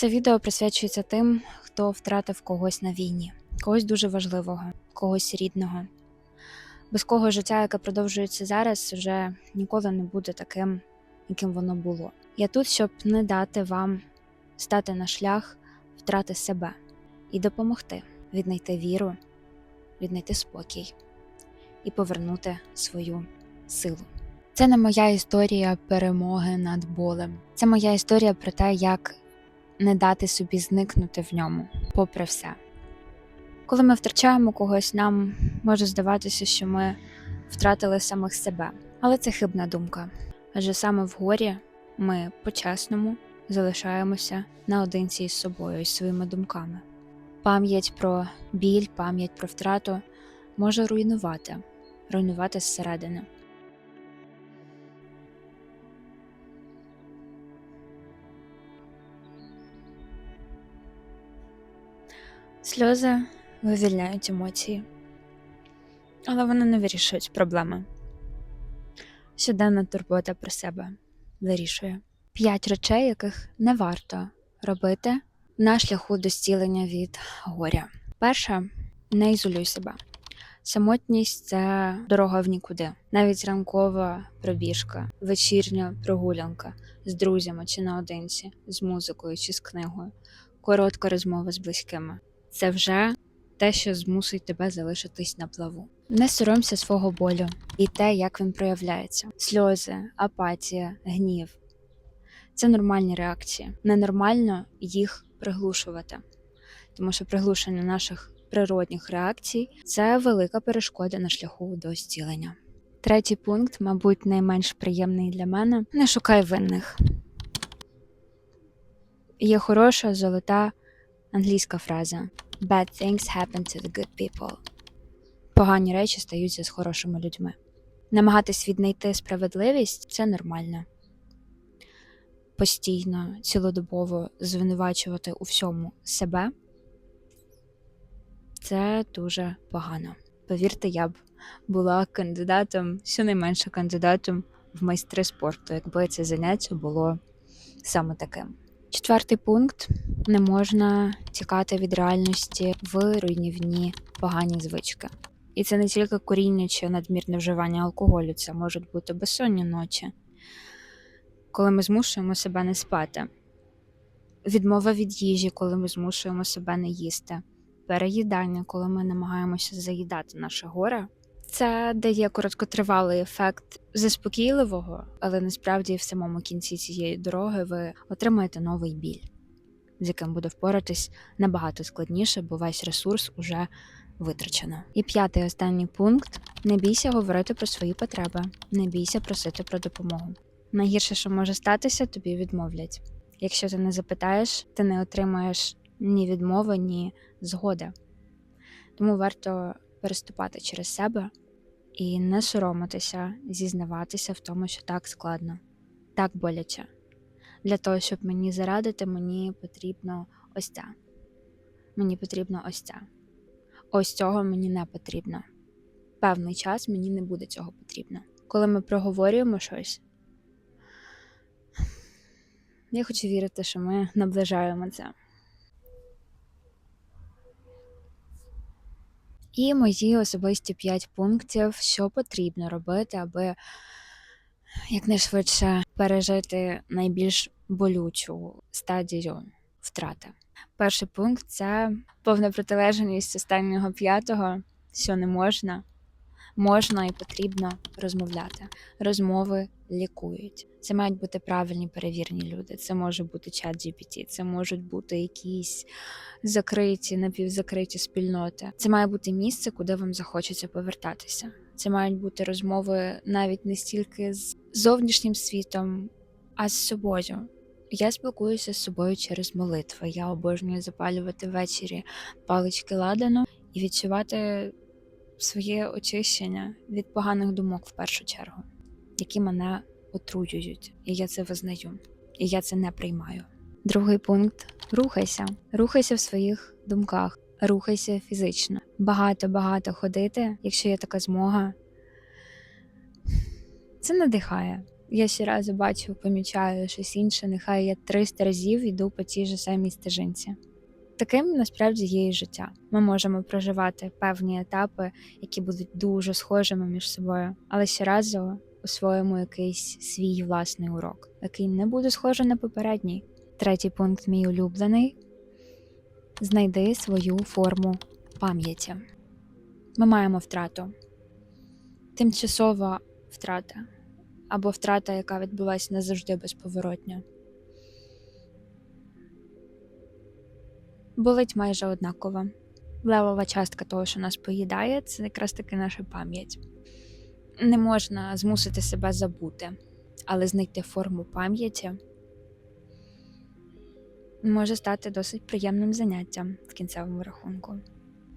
Це відео присвячується тим, хто втратив когось на війні, когось дуже важливого, когось рідного, без кого життя, яке продовжується зараз, вже ніколи не буде таким, яким воно було. Я тут, щоб не дати вам стати на шлях втрати себе і допомогти віднайти віру, віднайти спокій і повернути свою силу. Це не моя історія перемоги над болем. Це моя історія про те, як не дати собі зникнути в ньому, попри все. Коли ми втрачаємо когось, нам може здаватися, що ми втратили самих себе, але це хибна думка. Адже саме в горі ми по-чесному залишаємося наодинці із собою і своїми думками. Пам'ять про біль, пам'ять про втрату може руйнувати, руйнувати зсередини. Сльози вивільняють емоції, але вони не вирішують проблеми. Щоденна турбота про себе вирішує п'ять речей, яких не варто робити на шляху до зцілення від горя. Перше не ізолюй себе. Самотність це дорога в нікуди. Навіть ранкова пробіжка, вечірня прогулянка з друзями чи наодинці, з музикою чи з книгою, коротка розмова з близькими. Це вже те, що змусить тебе залишитись на плаву. Не соромся свого болю і те, як він проявляється: сльози, апатія, гнів. Це нормальні реакції. Ненормально їх приглушувати, тому що приглушення наших природних реакцій це велика перешкода на шляху до зцілення. Третій пункт, мабуть, найменш приємний для мене: не шукай винних. Є хороша золота англійська фраза Bad things happen to the good people. Погані речі стаються з хорошими людьми. Намагатись віднайти справедливість це нормально. Постійно, цілодобово звинувачувати у всьому себе це дуже погано. Повірте, я б була кандидатом, щонайменше кандидатом в майстри спорту, якби це заняття було саме таким. Четвертий пункт не можна тікати від реальності в руйнівні погані звички. І це не тільки коріння чи надмірне вживання алкоголю, це можуть бути безсонні ночі, коли ми змушуємо себе не спати, відмова від їжі, коли ми змушуємо себе не їсти, переїдання, коли ми намагаємося заїдати наше горе. Це дає короткотривалий ефект заспокійливого, але насправді в самому кінці цієї дороги ви отримаєте новий біль, з яким буде впоратись набагато складніше, бо весь ресурс уже витрачено. І п'ятий останній пункт: не бійся говорити про свої потреби, не бійся просити про допомогу. Найгірше, що може статися, тобі відмовлять. Якщо ти не запитаєш, ти не отримаєш ні відмови, ні згоди. Тому варто переступати через себе і не соромитися, зізнаватися в тому, що так складно, так боляче. Для того, щоб мені зарадити, мені потрібно ось це. Мені потрібно ось це. Ось цього мені не потрібно. Певний час мені не буде цього потрібно. Коли ми проговорюємо щось, я хочу вірити, що ми наближаємо це. І мої особисті 5 пунктів, що потрібно робити, аби якнайшвидше пережити найбільш болючу стадію втрати. Перший пункт це повна протилежність останнього п'ятого, що не можна, можна і потрібно розмовляти. Розмови лікують. Це мають бути правильні перевірні люди. Це може бути чат GPT, це можуть бути якісь закриті, напівзакриті спільноти. Це має бути місце, куди вам захочеться повертатися. Це мають бути розмови навіть не стільки з зовнішнім світом, а з собою. Я спілкуюся з собою через молитви. Я обожнюю запалювати ввечері палички ладану і відчувати своє очищення від поганих думок в першу чергу, які мене отруюють. І я це визнаю. І я це не приймаю. Другий пункт рухайся. Рухайся в своїх думках, рухайся фізично. Багато-багато ходити, якщо є така змога. Це надихає. Я ще разу бачу, помічаю щось інше, нехай я 300 разів йду по тій же самій стежинці. Таким насправді є і життя. Ми можемо проживати певні етапи, які будуть дуже схожими між собою, але щоразу усвоїмо якийсь свій власний урок, який не буде схожий на попередній. Третій пункт, мій улюблений: знайди свою форму пам'яті. Ми маємо втрату, тимчасова втрата або втрата, яка відбулася назавжди безповоротня. Болить майже однаково. Левова частка того, що нас поїдає, це якраз таки наша пам'ять. Не можна змусити себе забути, але знайти форму пам'яті може стати досить приємним заняттям в кінцевому рахунку.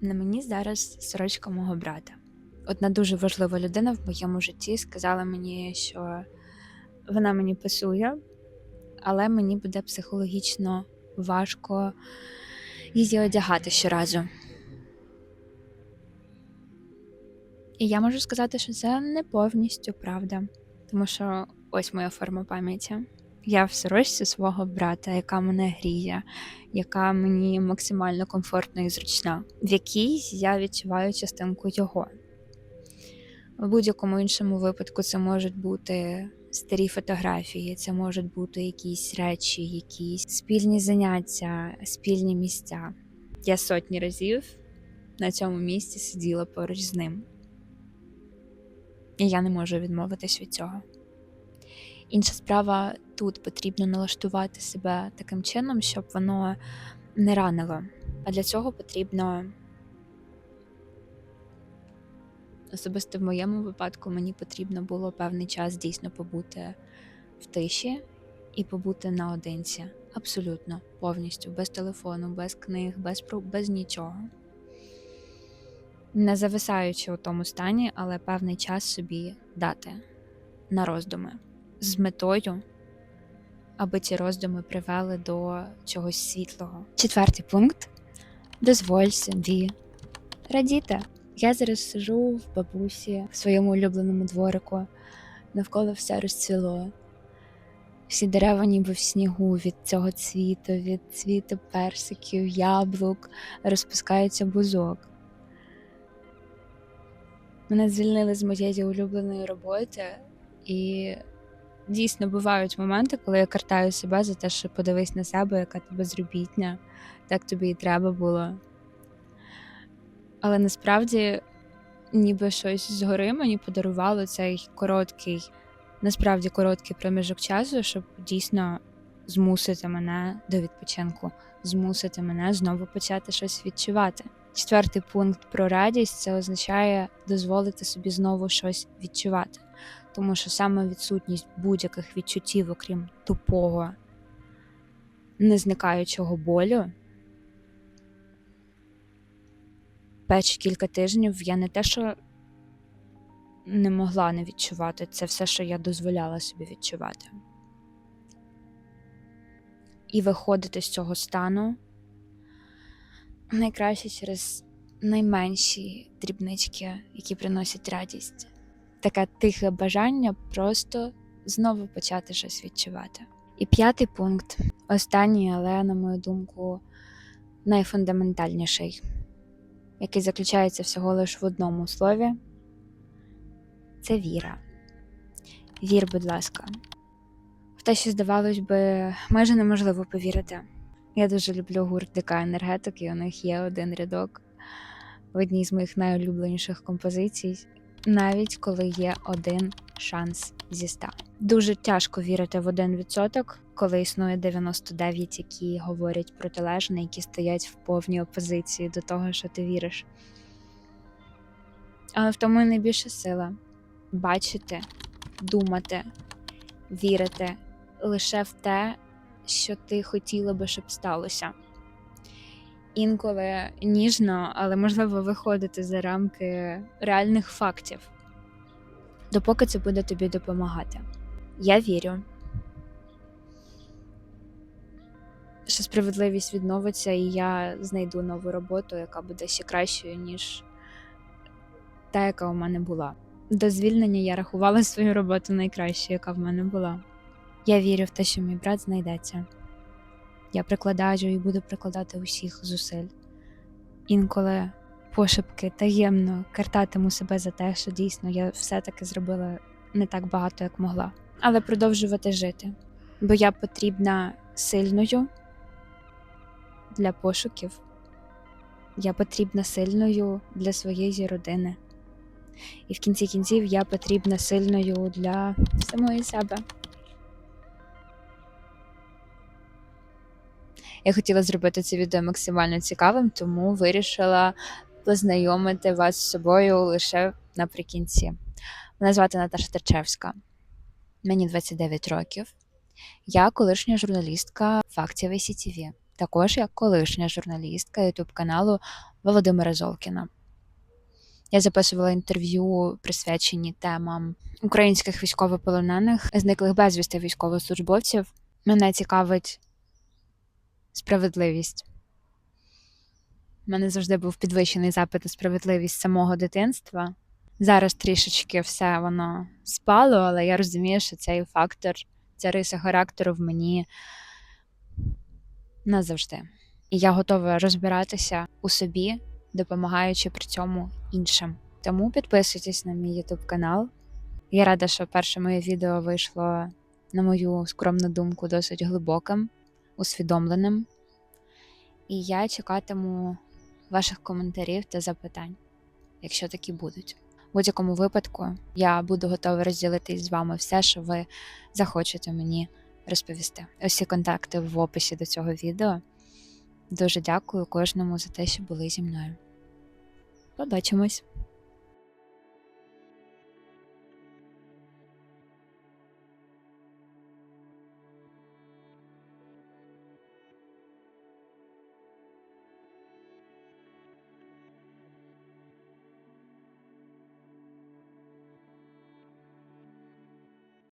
На мені зараз сорочка мого брата. Одна дуже важлива людина в моєму житті сказала мені, що вона мені пасує, але мені буде психологічно важко її одягати щоразу. І я можу сказати, що це не повністю правда, тому що ось моя форма пам'яті. Я в сорочці свого брата, яка мене гріє, яка мені максимально комфортна і зручна, в якій я відчуваю частинку його. В будь-якому іншому випадку це можуть бути старі фотографії, це можуть бути якісь речі, якісь спільні заняття, спільні місця. Я сотні разів на цьому місці сиділа поруч з ним. І я не можу відмовитись від цього. Інша справа тут потрібно налаштувати себе таким чином, щоб воно не ранило. А для цього потрібно, особисто в моєму випадку, мені потрібно було певний час дійсно побути в тиші і побути наодинці. Абсолютно, повністю, без телефону, без книг, без, без нічого. Не зависаючи у тому стані, але певний час собі дати на роздуми з метою, аби ці роздуми привели до чогось світлого. Четвертий пункт дозволь собі радіти. Я зараз сижу в бабусі в своєму улюбленому дворику, навколо все розцвіло. Всі дерева ніби в снігу від цього цвіту, від цвіту персиків, яблук, розпускається бузок. Мене звільнили з моєї улюбленої роботи, і дійсно бувають моменти, коли я картаю себе за те, що подивись на себе, яка ти безробітня, так тобі і треба було. Але насправді, ніби щось згори мені подарувало цей короткий, насправді короткий проміжок часу, щоб дійсно змусити мене до відпочинку, змусити мене знову почати щось відчувати. Четвертий пункт про радість це означає дозволити собі знову щось відчувати, тому що саме відсутність будь-яких відчуттів, окрім тупого, незникаючого болю. Перші кілька тижнів я не те, що не могла не відчувати, це все, що я дозволяла собі відчувати. І виходити з цього стану найкраще через найменші дрібнички, які приносять радість. Таке тихе бажання просто знову почати щось відчувати. І п'ятий пункт останній, але, на мою думку, найфундаментальніший, який заключається всього лиш в одному слові це віра. Вір, будь ласка, в те, що здавалось би, майже неможливо повірити. Я дуже люблю гурт ДК енергетик, і у них є один рядок в одній з моїх найулюбленіших композицій, навіть коли є один шанс зі ста. Дуже тяжко вірити в один відсоток, коли існує 99, які говорять протилежне, які стоять в повній опозиції до того, що ти віриш. Але в тому і найбільша сила бачити, думати, вірити лише в те, що ти хотіла би, щоб сталося. Інколи ніжно, але можливо виходити за рамки реальних фактів, допоки це буде тобі допомагати. Я вірю, що справедливість відновиться, і я знайду нову роботу, яка буде ще кращою, ніж та, яка у мене була. до звільнення я рахувала свою роботу найкращою, яка в мене була. Я вірю в те, що мій брат знайдеться. Я прикладаю і буду прикладати усіх зусиль. Інколи пошепки таємно картатиму себе за те, що дійсно я все-таки зробила не так багато, як могла, але продовжувати жити. Бо я потрібна сильною для пошуків. Я потрібна сильною для своєї родини. І в кінці кінців я потрібна сильною для самої себе. Я хотіла зробити це відео максимально цікавим, тому вирішила познайомити вас з собою лише наприкінці. Мене звати Наташа Терчевська, мені 29 років. Я колишня журналістка фактів ICTV. Також я колишня журналістка ютуб каналу Володимира Золкіна. Я записувала інтерв'ю, присвячені темам українських військовополонених, зниклих безвісти військовослужбовців. Мене цікавить справедливість. У мене завжди був підвищений запит на справедливість самого дитинства. Зараз трішечки все воно спало, але я розумію, що цей фактор, ця риса характеру в мені назавжди. І я готова розбиратися у собі, допомагаючи при цьому іншим. Тому підписуйтесь на мій YouTube канал. Я рада, що перше моє відео вийшло, на мою скромну думку, досить глибоким, усвідомленим. І я чекатиму ваших коментарів та запитань, якщо такі будуть. У будь-якому випадку я буду готова розділити з вами все, що ви захочете мені розповісти. Усі контакти в описі до цього відео. Дуже дякую кожному за те, що були зі мною. Побачимось!